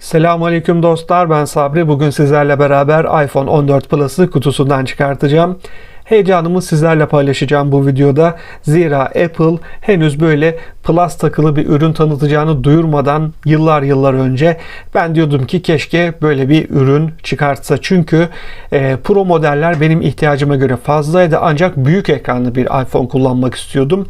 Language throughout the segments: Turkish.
Selamünaleyküm dostlar ben Sabri. Bugün sizlerle beraber iPhone 14 Plus'ı kutusundan çıkartacağım. Heyecanımı sizlerle paylaşacağım bu videoda. Zira Apple henüz böyle Plus takılı bir ürün tanıtacağını duyurmadan yıllar yıllar önce ben diyordum ki keşke böyle bir ürün çıkartsa. Çünkü e, Pro modeller benim ihtiyacıma göre fazlaydı ancak büyük ekranlı bir iPhone kullanmak istiyordum.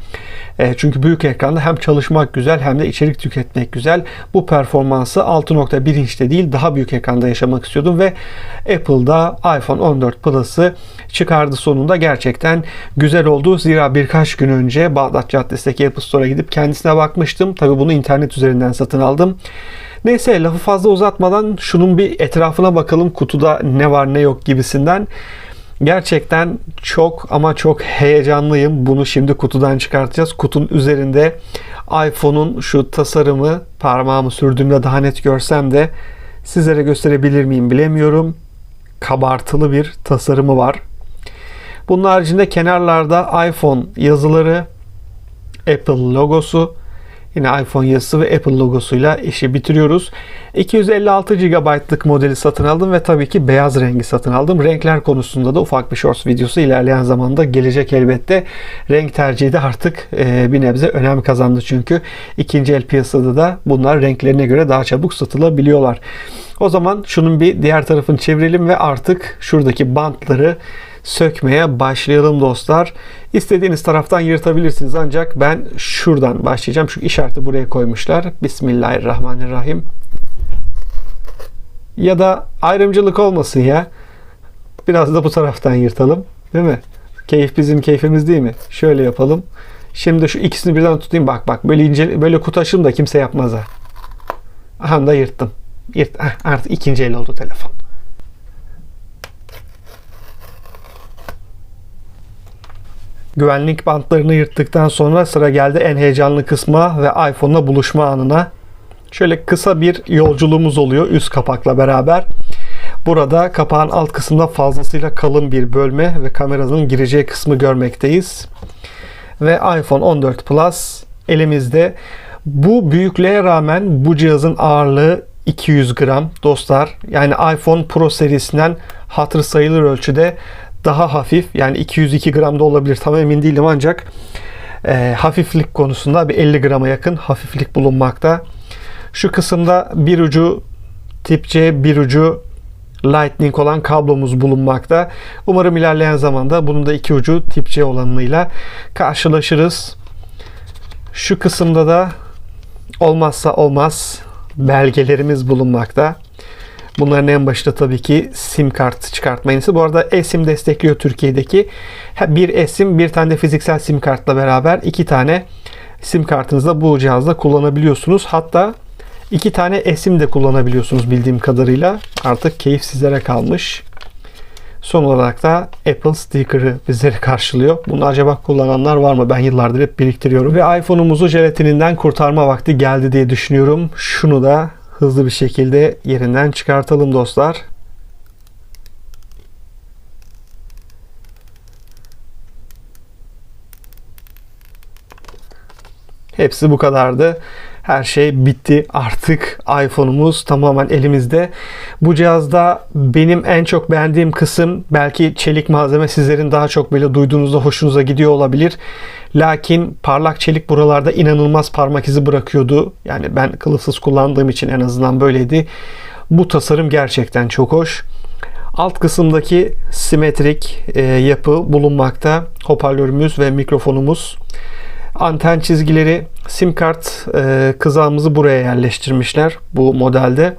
E, çünkü büyük ekranda hem çalışmak güzel hem de içerik tüketmek güzel. Bu performansı 6.1 inçte değil daha büyük ekranda yaşamak istiyordum ve Apple'da iPhone 14 Plus'ı çıkardı sonunda gerçekten güzel oldu. Zira birkaç gün önce Bağdat Caddesi'ndeki Apple Store'a gidip kendisine bakmıştım. Tabi bunu internet üzerinden satın aldım. Neyse lafı fazla uzatmadan şunun bir etrafına bakalım kutuda ne var ne yok gibisinden. Gerçekten çok ama çok heyecanlıyım. Bunu şimdi kutudan çıkartacağız. Kutunun üzerinde iPhone'un şu tasarımı parmağımı sürdüğümde daha net görsem de sizlere gösterebilir miyim bilemiyorum. Kabartılı bir tasarımı var. Bunun haricinde kenarlarda iPhone yazıları, Apple logosu, yine iPhone yazısı ve Apple logosuyla işi bitiriyoruz. 256 GB'lık modeli satın aldım ve tabii ki beyaz rengi satın aldım. Renkler konusunda da ufak bir shorts videosu ilerleyen zamanda gelecek elbette. Renk tercihi de artık e, bir nebze önem kazandı çünkü ikinci el piyasada da bunlar renklerine göre daha çabuk satılabiliyorlar. O zaman şunun bir diğer tarafını çevirelim ve artık şuradaki bantları sökmeye başlayalım dostlar. İstediğiniz taraftan yırtabilirsiniz ancak ben şuradan başlayacağım. Şu işareti buraya koymuşlar. Bismillahirrahmanirrahim. Ya da ayrımcılık olmasın ya. Biraz da bu taraftan yırtalım. Değil mi? Keyif bizim keyfimiz değil mi? Şöyle yapalım. Şimdi şu ikisini birden tutayım. Bak bak böyle ince böyle kutu açılım da kimse yapmaz ha. Aha da yırttım. Yırt, Heh, artık ikinci el oldu telefon. Güvenlik bantlarını yırttıktan sonra sıra geldi en heyecanlı kısma ve iPhone'la buluşma anına. Şöyle kısa bir yolculuğumuz oluyor üst kapakla beraber. Burada kapağın alt kısmında fazlasıyla kalın bir bölme ve kameranın gireceği kısmı görmekteyiz. Ve iPhone 14 Plus elimizde. Bu büyüklüğe rağmen bu cihazın ağırlığı 200 gram dostlar. Yani iPhone Pro serisinden hatır sayılır ölçüde daha hafif. Yani 202 gram da olabilir tam emin değilim ancak e, hafiflik konusunda bir 50 grama yakın hafiflik bulunmakta. Şu kısımda bir ucu tip C bir ucu Lightning olan kablomuz bulunmakta. Umarım ilerleyen zamanda bunun da iki ucu tip C olanıyla karşılaşırız. Şu kısımda da olmazsa olmaz belgelerimiz bulunmakta. Bunların en başında tabii ki sim kart çıkartma. Bu arada eSIM destekliyor Türkiye'deki. Bir eSIM bir tane de fiziksel sim kartla beraber iki tane sim kartınızda bu cihazda kullanabiliyorsunuz. Hatta iki tane eSIM de kullanabiliyorsunuz bildiğim kadarıyla. Artık keyif sizlere kalmış. Son olarak da Apple sticker'ı bizleri karşılıyor. Bunu acaba kullananlar var mı? Ben yıllardır hep biriktiriyorum. Ve iPhone'umuzu jelatininden kurtarma vakti geldi diye düşünüyorum. Şunu da hızlı bir şekilde yerinden çıkartalım dostlar. Hepsi bu kadardı. Her şey bitti. Artık iPhone'umuz tamamen elimizde. Bu cihazda benim en çok beğendiğim kısım belki çelik malzeme sizlerin daha çok böyle duyduğunuzda hoşunuza gidiyor olabilir. Lakin parlak çelik buralarda inanılmaz parmak izi bırakıyordu. Yani ben kılıfsız kullandığım için en azından böyleydi. Bu tasarım gerçekten çok hoş. Alt kısımdaki simetrik e, yapı bulunmakta. Hoparlörümüz ve mikrofonumuz. Anten çizgileri sim kart e, kızağımızı buraya yerleştirmişler bu modelde.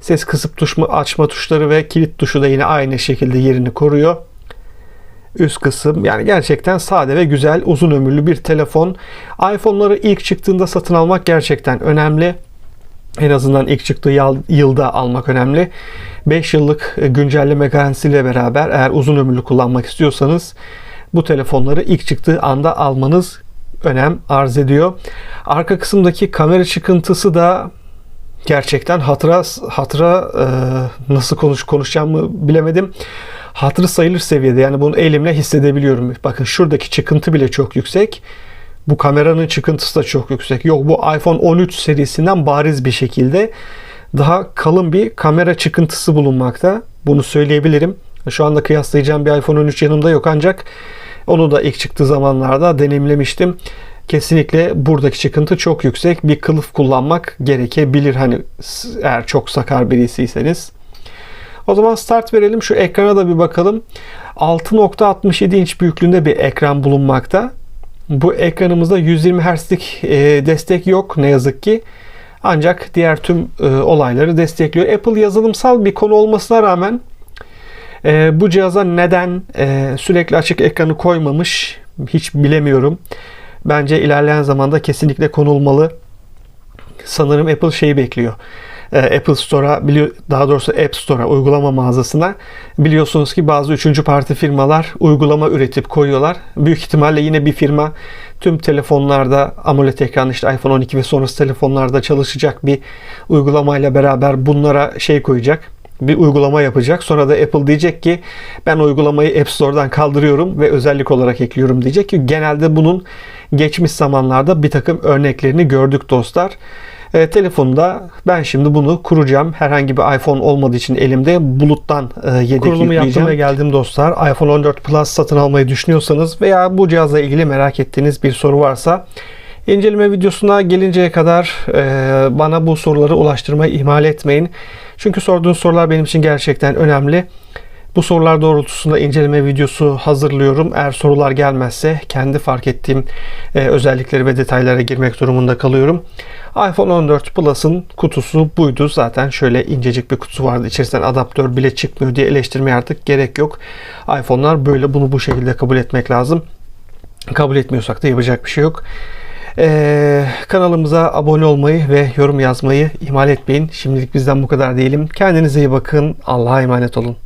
Ses kısıp tuşma, açma tuşları ve kilit tuşu da yine aynı şekilde yerini koruyor. Üst kısım yani gerçekten sade ve güzel uzun ömürlü bir telefon. iPhone'ları ilk çıktığında satın almak gerçekten önemli. En azından ilk çıktığı yılda almak önemli. 5 yıllık güncelleme garantisiyle beraber eğer uzun ömürlü kullanmak istiyorsanız bu telefonları ilk çıktığı anda almanız önem arz ediyor. Arka kısımdaki kamera çıkıntısı da gerçekten hatıra hatıra e, nasıl konuş konuşacağımı bilemedim. Hatırı sayılır seviyede. Yani bunu elimle hissedebiliyorum. Bakın şuradaki çıkıntı bile çok yüksek. Bu kameranın çıkıntısı da çok yüksek. Yok bu iPhone 13 serisinden bariz bir şekilde daha kalın bir kamera çıkıntısı bulunmakta. Bunu söyleyebilirim. Şu anda kıyaslayacağım bir iPhone 13 yanımda yok ancak onu da ilk çıktığı zamanlarda deneyimlemiştim. Kesinlikle buradaki çıkıntı çok yüksek. Bir kılıf kullanmak gerekebilir hani eğer çok sakar birisiyseniz. O zaman start verelim. Şu ekrana da bir bakalım. 6.67 inç büyüklüğünde bir ekran bulunmakta. Bu ekranımızda 120 Hz'lik e, destek yok ne yazık ki. Ancak diğer tüm e, olayları destekliyor. Apple yazılımsal bir konu olmasına rağmen e, bu cihaza neden sürekli açık ekranı koymamış hiç bilemiyorum. Bence ilerleyen zamanda kesinlikle konulmalı. Sanırım Apple şeyi bekliyor. Apple Store'a daha doğrusu App Store'a uygulama mağazasına biliyorsunuz ki bazı üçüncü parti firmalar uygulama üretip koyuyorlar. Büyük ihtimalle yine bir firma tüm telefonlarda AMOLED ekranlı işte iPhone 12 ve sonrası telefonlarda çalışacak bir uygulamayla beraber bunlara şey koyacak bir uygulama yapacak. Sonra da Apple diyecek ki ben uygulamayı App Store'dan kaldırıyorum ve özellik olarak ekliyorum diyecek ki genelde bunun geçmiş zamanlarda bir takım örneklerini gördük dostlar. E, telefonda ben şimdi bunu kuracağım. Herhangi bir iPhone olmadığı için elimde buluttan e, yedek Kurulumu yaptım ve geldim dostlar. iPhone 14 Plus satın almayı düşünüyorsanız veya bu cihazla ilgili merak ettiğiniz bir soru varsa İnceleme videosuna gelinceye kadar e, bana bu soruları ulaştırmayı ihmal etmeyin. Çünkü sorduğunuz sorular benim için gerçekten önemli. Bu sorular doğrultusunda inceleme videosu hazırlıyorum. Eğer sorular gelmezse kendi fark ettiğim e, özellikleri ve detaylara girmek durumunda kalıyorum. iPhone 14 Plus'ın kutusu buydu. Zaten şöyle incecik bir kutusu vardı. İçerisinden adaptör bile çıkmıyor diye eleştirmeye artık gerek yok. iPhone'lar böyle bunu bu şekilde kabul etmek lazım. Kabul etmiyorsak da yapacak bir şey yok. Ee, kanalımıza abone olmayı ve yorum yazmayı ihmal etmeyin. Şimdilik bizden bu kadar diyelim. Kendinize iyi bakın. Allah'a emanet olun.